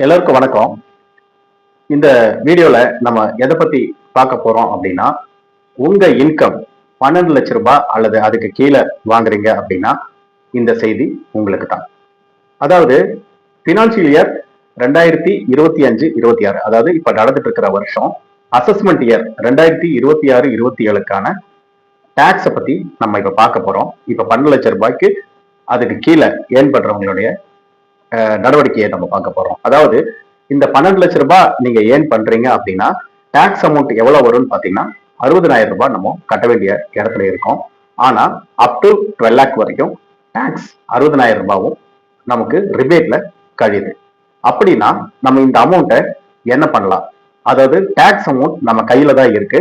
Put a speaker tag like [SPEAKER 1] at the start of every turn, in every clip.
[SPEAKER 1] எல்லாருக்கும் வணக்கம். இந்த வீடியோல நம்ம எதை பத்தி பார்க்க போறோம் அப்படின்னா உங்க இன்கம் பன்னெண்டு லட்ச ரூபாய் அல்லது அதுக்கு கீழே வாங்குறீங்க அப்படின்னா இந்த செய்தி உங்களுக்கு தான். அதாவது பினான்சியல் இயர் ரெண்டாயிரத்தி இருபத்தி அஞ்சு இருபத்தி ஆறு அதாவது இப்ப நடந்துட்டு இருக்கிற வருஷம் அசஸ்மெண்ட் இயர் ரெண்டாயிரத்தி இருபத்தி ஆறு இருபத்தி ஏழுக்கான டேக்ஸை பத்தி நம்ம இப்ப பார்க்க போறோம். இப்ப பன்னெண்டு லட்ச ரூபாய்க்கு அதுக்கு கீழே ஏன் பண்றவங்களுடைய நடவடிக்கையை நம்ம பார்க்க போறோம். அதாவது இந்த பன்னெண்டு லட்ச ரூபாய் நீங்க ஏன் பண்றீங்க அப்படின்னா டாக்ஸ் அமௌண்ட் எவ்வளவு வரும்னு பாத்தீங்கன்னா அறுபதனாயிரம் ரூபாய் நம்ம கட்ட வேண்டிய இடத்துல இருக்கோம். ஆனா அப் டு டுவெல் லேக் வரைக்கும் டாக்ஸ் அறுபதனாயிரம் ரூபாவும் நமக்கு ரிபேட்ல கழியுது. அப்படின்னா நம்ம இந்த அமௌண்ட்டை என்ன பண்ணலாம்? அதாவது டாக்ஸ் அமௌண்ட் நம்ம கையில தான் இருக்கு.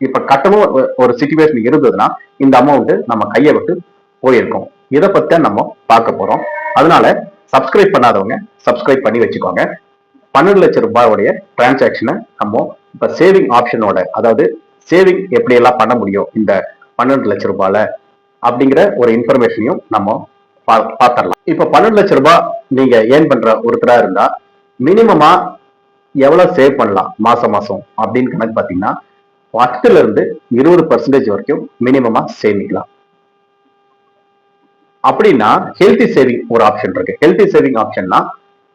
[SPEAKER 1] இப்ப கட்டணும் ஒரு சுச்சுவேஷன் இருந்ததுன்னா இந்த அமௌண்ட் நம்ம கையை விட்டு போயிருக்கோம். இதை பத்தி தான் நம்ம பார்க்க போறோம். அதனால சப்ஸ்கிரைப் பண்ணாதவங்க சப்ஸ்கிரைப் பண்ணி வச்சுக்கோங்க. பன்னெண்டு லட்சம் ரூபாயோடைய டிரான்சாக்ஷனை நம்ம இப்போ சேவிங் ஆப்ஷனோட அதாவது சேவிங் எப்படியெல்லாம் பண்ண முடியும் இந்த பன்னெண்டு லட்சம் ரூபாயில அப்படிங்கிற ஒரு இன்ஃபர்மேஷனையும் நம்ம பா- இப்போ பன்னெண்டு லட்சம் ரூபாய் நீங்க ஏர்ன் பண்ற ஒருத்தரா இருந்தா மினிமமா எவ்வளவு சேவ் பண்ணலாம் மாசம் மாசம் அப்படின்னு கணக்கு பார்த்தீங்கன்னா பத்துல இருந்து இருபது பர்சன்டேஜ் வரைக்கும் மினிமமா சேமிக்கலாம். அப்படின்னா ஹெல்த்தி சேவிங் ஒரு ஆப்ஷன் இருக்கு. ஹெல்த்தி சேவிங் ஆப்ஷன்னா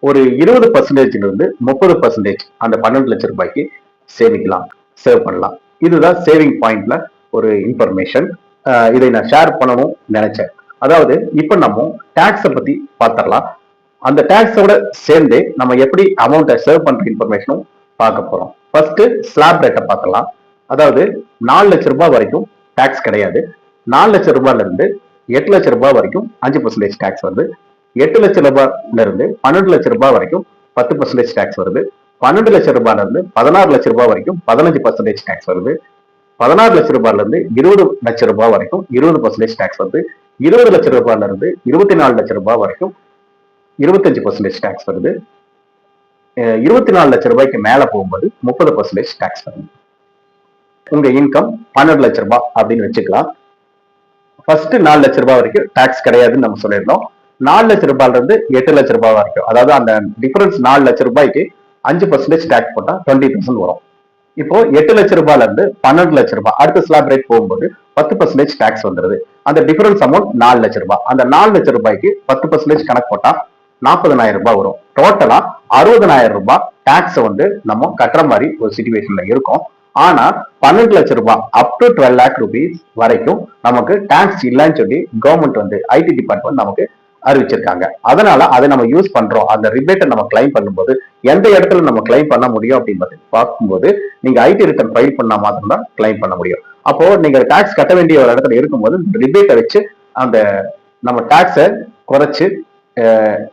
[SPEAKER 1] ஒரு இருபது பர்சன்டேஜ்ல இருந்து முப்பது பர்சன்டேஜ் அந்த பன்னெண்டு லட்சம் ரூபாய்க்கு சேமிக்கலாம் சேவ் பண்ணலாம். இதுதான் சேவிங் பாயிண்ட்ல ஒரு இன்ஃபர்மேஷன் இதை நான் ஷேர் பண்ணணும் நினைச்சேன். அதாவது இப்ப நம்ம டேக்ஸை பத்தி பார்த்துடலாம். அந்த டேக்ஸோட சேர்ந்து நம்ம எப்படி அமௌண்ட்டை சேவ் பண்ற இன்ஃபர்மேஷனும் பார்க்க போறோம். ஃபர்ஸ்ட் ஸ்லாப் ரேட்டை பார்க்கலாம். அதாவது நாலு லட்சம் ரூபாய் வரைக்கும் டேக்ஸ் கிடையாது. நாலு லட்சம் ரூபாயில இருந்து எட்டு லட்சம் ரூபாய் வரைக்கும் அஞ்சு பர்சன்டேஜ் டாக்ஸ் வருது. எட்டு லட்சம் ரூபாயில இருந்து பன்னெண்டு லட்சம் ரூபாய் வரைக்கும் பத்து பர்சன்டேஜ் டேக்ஸ் வருது. பன்னெண்டு லட்சம் ரூபாயில இருந்து பதினாறு லட்சம் ரூபாய் வரைக்கும் பதினஞ்சு பர்சன்டேஜ் டாக்ஸ் வருது. பதினாறு லட்சம் ரூபாயில இருந்து இருபது லட்சம் ரூபாய் வரைக்கும் இருபது பர்சன்டேஜ் டாக்ஸ் வருது. இருபது லட்சம் ரூபாயில இருந்து இருபத்தி நாலு லட்சம் ரூபாய் வரைக்கும் இருபத்தஞ்சு பர்சன்டேஜ் டேக்ஸ் வருது. இருபத்தி நாலு லட்சம் ரூபாய்க்கு மேல போகும்போது முப்பது பர்சன்டேஜ் டாக்ஸ் வருது. உங்க இன்கம் பன்னெண்டு லட்சம் ரூபாய் அப்படின்னு வச்சுக்கலாம். ஃபர்ஸ்ட் நாலு லட்சம் ரூபாய் வரைக்கும் டாக்ஸ் கிடையாதுன்னு நம்ம சொல்லியிருந்தோம். நாலு லட்சம் ரூபாயில இருந்து எட்டு லட்சம் ரூபாய் வரைக்கும் அதாவது அந்த டிஃபரன்ஸ் நாலு லட்சம் ரூபாய்க்கு அஞ்சு பர்சன்டேஜ் டாக்ஸ் போட்டா டுவெண்ட்டி பர்சன்ட் வரும். இப்போ எட்டு லட்சம் ரூபாயில இருந்து பன்னெண்டு லட்ச ரூபாய் அடுத்த ஸ்லாப் ரேட் போகும்போது பத்து பர்சன்டேஜ் டாக்ஸ் வந்துருது. அந்த டிஃபரன்ஸ் அமௌண்ட் நாலு லட்சம் ரூபாய். அந்த நாலு லட்ச ரூபாய்க்கு பத்து பர்சன்டேஜ் கணக்கு போட்டா நாற்பதனாயிரம் ரூபாய் வரும். டோட்டலா அறுபதனாயிரம் ரூபாய் டாக்ஸ் வந்து நம்ம கட்டுற மாதிரி ஒரு சுச்சுவேஷன்ல இருக்கும். ஆனா பன்னெண்டு லட்சம் ரூபாய் up to twelve lakh rupees வரைக்கும் நமக்கு டாக்ஸ் இல்லைன்னு சொல்லி கவர்மெண்ட் வந்து ஐடி டிபார்ட்மெண்ட் நமக்கு அறிவிச்சிருக்காங்க. அதனால அதை நம்ம யூஸ் பண்றோம். அந்த ரிபேட்டை நம்ம கிளைம் பண்ணும்போது எந்த இடத்துல நம்ம கிளைம் பண்ண முடியும் அப்படின்னு பார்த்து பார்க்கும்போது நீங்க ஐடி ரிட்டர்ன் ஃபைல் பண்ணா மாத்திரம்தான் கிளைம் பண்ண முடியும். அப்போ நீங்க டாக்ஸ் கட்ட வேண்டிய ஒரு இடத்துல இருக்கும்போது ரிபேட்டை வச்சு அந்த நம்ம டாக்ஸை குறைச்சு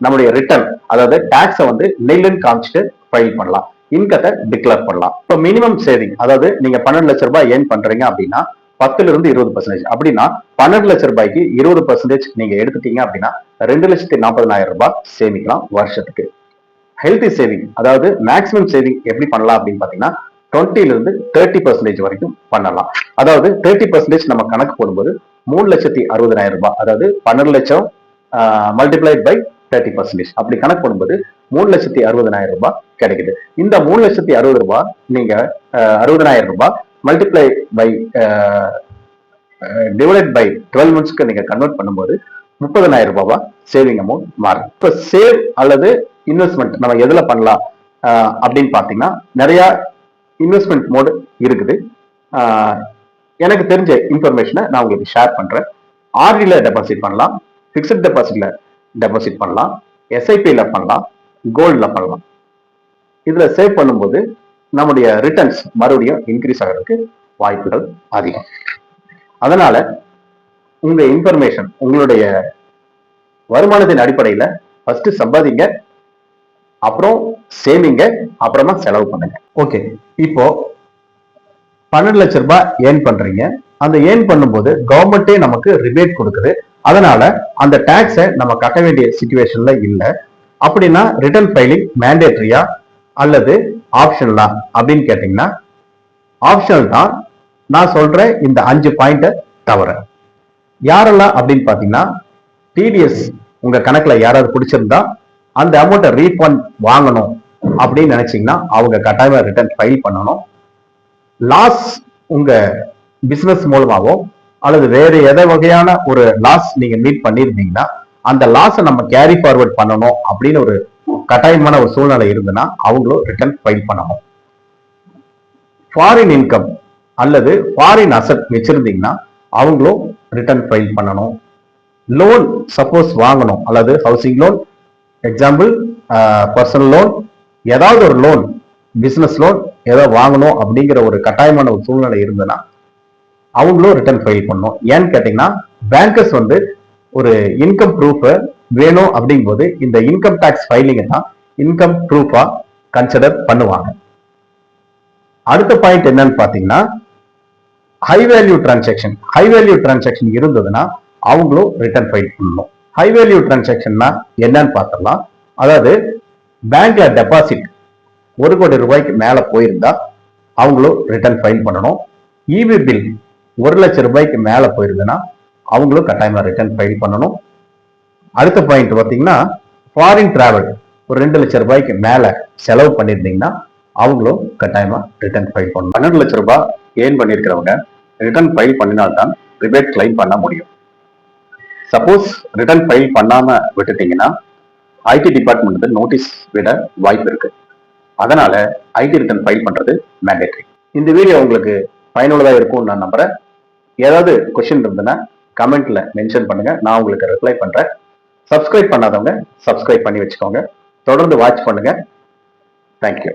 [SPEAKER 1] நம்முடைய ரிட்டர்ன் அதாவது டாக்ஸை வந்து நெல்லுன்னு காமிச்சிட்டு ஃபைல் பண்ணலாம். இன்கத்தை டிக்ளேர் பண்ணலாம். இப்போ மினிமம் சேவிங் அதாவது நீங்க பன்னெண்டு லட்ச ரூபாய் ஏர்ன் பண்றீங்க அப்படின்னா பத்துல இருந்து இருபது பர்சன்டேஜ் அப்படின்னா பன்னெண்டு லட்ச ரூபாய்க்கு இருபது பர்சன்டேஜ் நீங்க எடுத்துட்டீங்க அப்படின்னா ரெண்டு லட்சத்தி நாற்பதனாயிரம் ரூபாய் சேமிக்கலாம் வருஷத்துக்கு. ஹெல்த்தி சேவிங் அதாவது மேக்ஸிமம் சேவிங் எப்படி பண்ணலாம் அப்படின்னு பாத்தீங்கன்னா டுவெண்ட்டில இருந்து தேர்ட்டி பர்சன்டேஜ் வரைக்கும் பண்ணலாம். அதாவது தேர்ட்டி பர்சன்டேஜ் நம்ம கணக்கு போடும்போது மூணு லட்சத்தி அறுபதனாயிரம் ரூபாய் அதாவது பன்னெண்டு லட்சம் மல்டிப்ளைட் பை தேர்ட்டி பர்சன்டேஜ் அப்படி கணக்கு போடும்போது மூணு லட்சத்தி அறுபதனாயிரம் ரூபாய் கிடைக்குது. இந்த மூணு லட்சத்தி அறுபது ரூபாய் நீங்க அறுபதனாயிரம் ரூபாய் multiply by divide by twelve மந்த்ஸ்க்கு நீங்க கன்வெர்ட் பண்ணும்போது முப்பதனாயிரம் ரூபாய் சேவிங் அமௌண்ட் மாறும். இப்போ சேவ் அல்லது இன்வெஸ்ட்மெண்ட் நம்ம எதுல பண்ணலாம்? அப்படின்னு பார்த்தீங்கன்னா நிறைய இன்வெஸ்ட்மெண்ட் மோடு இருக்குது. எனக்கு தெரிஞ்ச இன்ஃபர்மேஷனை நான் உங்களுக்கு ஷேர் பண்றேன். ஆர்டில டெபாசிட் பண்ணலாம். ஃபிக்ஸட் டெபாசிட்ல டெபாசிட் பண்ணலாம். எஸ்ஐபியில் பண்ணலாம். கோல்டில் பண்ணலாம். இதுல சேவ் பண்ணும்போது நம்முடைய ரிட்டர்ன்ஸ் மறுபடியும் இன்க்ரீஸ் ஆகிறதுக்கு வாய்ப்புகள் அதிகம். அதனால உங்க இன்ஃபர்மேஷன் உங்களுடைய வருமானத்தின் அடிப்படையில ஃபர்ஸ்ட் சம்பாதிங்க அப்புறம் சேமிங்க அப்புறமா செலவு பண்ணுங்க. ஓகே இப்போ பன்னெண்டு லட்ச ரூபாய் ஏர்ன் பண்றீங்க. அந்த ஏர்ன் பண்ணும்போது கவர்மெண்ட்டே நமக்கு ரிபேட் கொடுக்குது. அதனால அந்த டேக்ஸை நம்ம கட்ட வேண்டிய சுச்சுவேஷன்ல இல்ல. அப்படின்னா ரிட்டர்ன் ஃபைலிங் மேண்டேட்ரியா அல்லது ஆப்ஷனலா அப்படின்னு கேட்டீங்கன்னா ஆப்ஷனல் தான் நான் சொல்ற இந்த அஞ்சு பாயிண்ட்டை தவிர. யாரெல்லாம் அப்படின்னு பாத்தீங்கன்னா டிடிஎஸ் உங்க கணக்குல யாராவது பிடிச்சிருந்தா அந்த அமௌண்ட்டை ரீஃபண்ட் வாங்கணும் அப்படின்னு நினைச்சீங்கன்னா அவங்க கட்டாயமா ரிட்டர்ன் ஃபைல் பண்ணணும். லாஸ் உங்க பிசினஸ் மூலமாவோ அல்லது வேற எதை வகையான ஒரு லாஸ் நீங்க மீட் பண்ணியிருந்தீங்கன்னா அந்த லாஸை நம்ம கேரி ஃபார்வர்ட் பண்ணணும் அப்படின்னு ஒரு கட்டாயமான ஒரு சூழ்நிலை இருந்ததுன்னா அவங்களும் ரிட்டர்ன் ஃபைல் பண்ணணும். ஃபாரின் இன்கம் அல்லது ஃபாரின் அசட் வச்சிருந்தீங்கன்னா அவங்களும் ரிட்டர்ன் ஃபைல் பண்ணணும். லோன் சப்போஸ் வாங்கணும். அல்லது housing loan example personal loan ஏதாவது ஒரு லோன் பிசினஸ் லோன் ஏதோ வாங்கணும் அப்படிங்கிற ஒரு கட்டாயமான ஒரு சூழ்நிலை இருந்ததுன்னா அவங்களும் ரிட்டர்ன் ஃபைல் பண்ணும் ஏன்னு கேட்டீங்கன்னா பேங்கர்ஸ் வந்து ஒரு இன்கம் ப்ரூஃபை வேணும் அப்படிங்கும்போது இந்த இன்கம் டேக்ஸ் ஃபைலிங்கை தான் இன்கம் ப்ரூஃபாக கன்சிடர் பண்ணுவாங்க. அடுத்த பாயிண்ட் என்னன்னு பாத்தீங்கன்னா high value transaction high value transaction இருந்ததுன்னா அவங்களும் ரிட்டர்ன் ஃபைல் பண்ணணும். ஹை வேல்யூ டிரான்சாக்ஷன்னா என்னன்னு பார்த்தலாம் அதாவது பேங்க்ல டெபாசிட் ஒரு கோடி ரூபாய்க்கு மேல போயிருந்தா அவங்களும் ரிட்டர்ன் ஃபைல் பண்ணணும். இபி பில் ஒரு லட்சம் ரூபாய்க்கு மேலே போயிருந்ததுன்னா அவங்களும் கட்டாயமாக ரிட்டர்ன் ஃபைல் பண்ணணும். அடுத்த பாயிண்ட் பார்த்தீங்கன்னா ஃபாரின் டிராவல் ஒரு ரெண்டு லட்சம் ரூபாய்க்கு மேலே செலவு பண்ணியிருந்தீங்கன்னா அவங்களும் கட்டாயமாக ரிட்டர்ன் ஃபைல் பண்ணணும். பன்னெண்டு லட்சம் ரூபாய் ஏர்ன் பண்ணியிருக்கிறவங்க ரிட்டர்ன் ஃபைல் பண்ணினால்தான் ரிபேட் கிளைம் பண்ண முடியும். சப்போஸ் ரிட்டர்ன் ஃபைல் பண்ணாமல் விட்டுட்டீங்கன்னா ஐடி டிபார்ட்மெண்ட் வந்து நோட்டீஸ் விட வாய்ப்பு இருக்கு. அதனால ஐடி ரிட்டர்ன் ஃபைல் பண்ணுறது மேண்டேட்ரி இந்த வீடியோ உங்களுக்கு பயனுள்ளதாக இருக்கும்னு நான் நம்புறேன். ஏதாவது கொஸ்டின் இருந்ததுன்னா கமெண்ட்ல மென்ஷன் பண்ணுங்க. நான் உங்களுக்கு ரிப்ளை பண்றேன். சப்ஸ்கிரைப் பண்ணாதவங்க சப்ஸ்கிரைப் பண்ணி வச்சுக்கோங்க. தொடர்ந்து வாட்ச் பண்ணுங்க. தேங்க்யூ